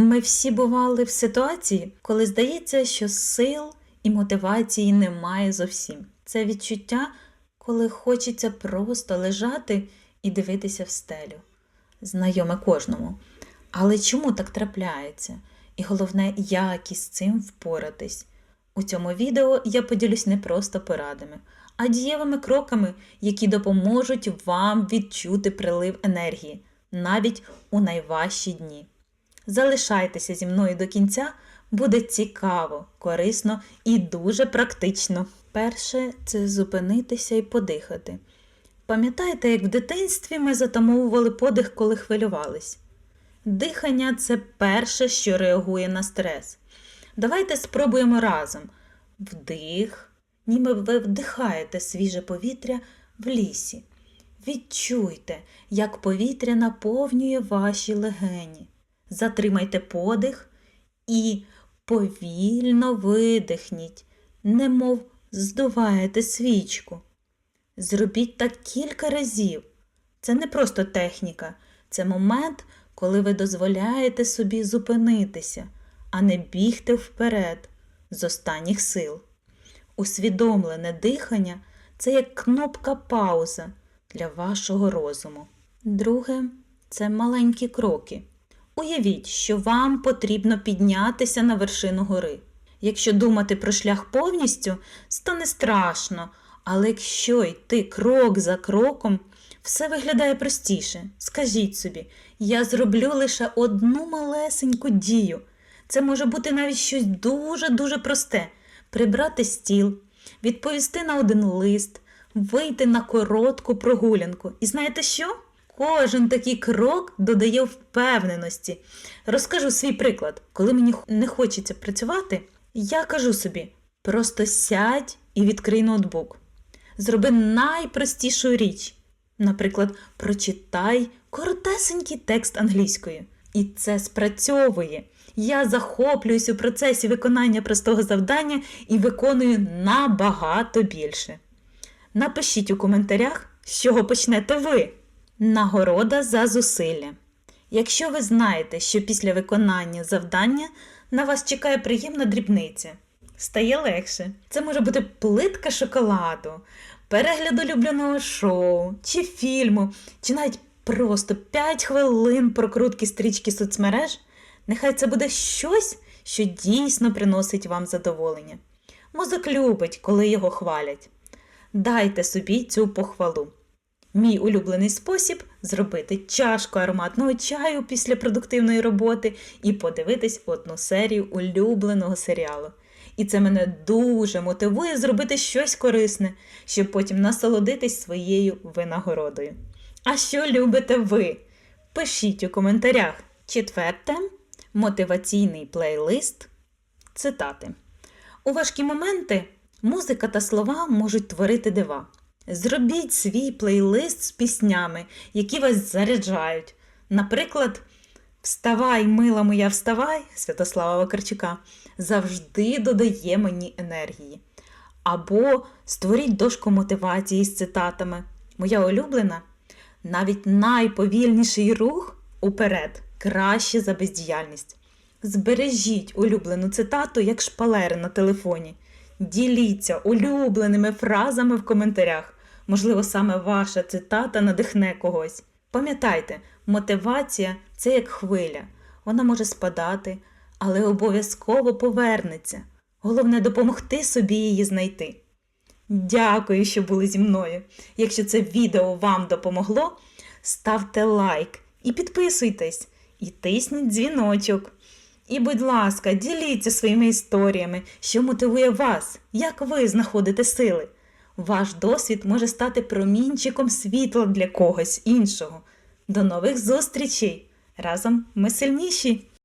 Ми всі бували в ситуації, коли здається, що сил і мотивації немає зовсім. Це відчуття, коли хочеться просто лежати і дивитися в стелю. Знайоме кожному. Але чому так трапляється? І головне, як із цим впоратись. У цьому відео я поділюсь не просто порадами, а дієвими кроками, які допоможуть вам відчути прилив енергії навіть у найважчі дні. Залишайтеся зі мною до кінця, буде цікаво, корисно і дуже практично. Перше це зупинитися і подихати. Пам'ятаєте, як в дитинстві ми затамовували подих, коли хвилювались? Дихання це перше, що реагує на стрес. Давайте спробуємо разом. Вдих, ніби ви вдихаєте свіже повітря в лісі. Відчуйте, як повітря наповнює ваші легені. Затримайте подих і повільно видихніть, немов здуваєте свічку. Зробіть так кілька разів. Це не просто техніка, це момент, коли ви дозволяєте собі зупинитися, а не бігти вперед з останніх сил. Усвідомлене дихання це як кнопка пауза для вашого розуму. Друге це маленькі кроки. Уявіть, що вам потрібно піднятися на вершину гори. Якщо думати про шлях повністю, стане страшно, але якщо йти крок за кроком, все виглядає простіше. Скажіть собі, я зроблю лише одну малесеньку дію. Це може бути навіть щось дуже-дуже просте: прибрати стіл, відповісти на один лист, вийти на коротку прогулянку. І знаєте що? Кожен такий крок додає впевненості. Розкажу свій приклад. Коли мені не хочеться працювати, я кажу собі: просто сядь і відкрий ноутбук. Зроби найпростішу річ. Наприклад, прочитай коротесенький текст англійською. І це спрацьовує. Я захоплююсь у процесі виконання простого завдання і виконую набагато більше. Напишіть у коментарях, з чого почнете ви. Нагорода за зусилля. Якщо ви знаєте, що після виконання завдання на вас чекає приємна дрібниця, стає легше. Це може бути плитка шоколаду, перегляд улюбленого шоу чи фільму, чи навіть просто 5 хвилин прокрутки стрічки соцмереж. Нехай це буде щось, що дійсно приносить вам задоволення. Мозок любить, коли його хвалять. Дайте собі цю похвалу. Мій улюблений спосіб зробити чашку ароматного чаю після продуктивної роботи і подивитись одну серію улюбленого серіалу. І це мене дуже мотивує зробити щось корисне, щоб потім насолодитись своєю винагородою. А що любите ви? Пишіть у коментарях. Четверте мотиваційний плейлист. Цитати. У важкі моменти музика та слова можуть творити дива. Зробіть свій плейлист з піснями, які вас заряджають. Наприклад, Вставай, мила моя, вставай Святослава Вакарчука завжди додає мені енергії. Або створіть дошку мотивації з цитатами. Моя улюблена, навіть найповільніший рух уперед краще за бездіяльність. Збережіть улюблену цитату як шпалери на телефоні. Діліться улюбленими фразами в коментарях. Можливо, саме ваша цитата надихне когось. Пам'ятайте, мотивація це як хвиля. Вона може спадати, але обов'язково повернеться. Головне допомогти собі її знайти. Дякую, що були зі мною. Якщо це відео вам допомогло, ставте лайк і підписуйтесь, і тисніть дзвіночок. І, будь ласка, діліться своїми історіями, що мотивує вас, як ви знаходите сили. Ваш досвід може стати промінчиком світла для когось іншого. До нових зустрічей! Разом ми сильніші!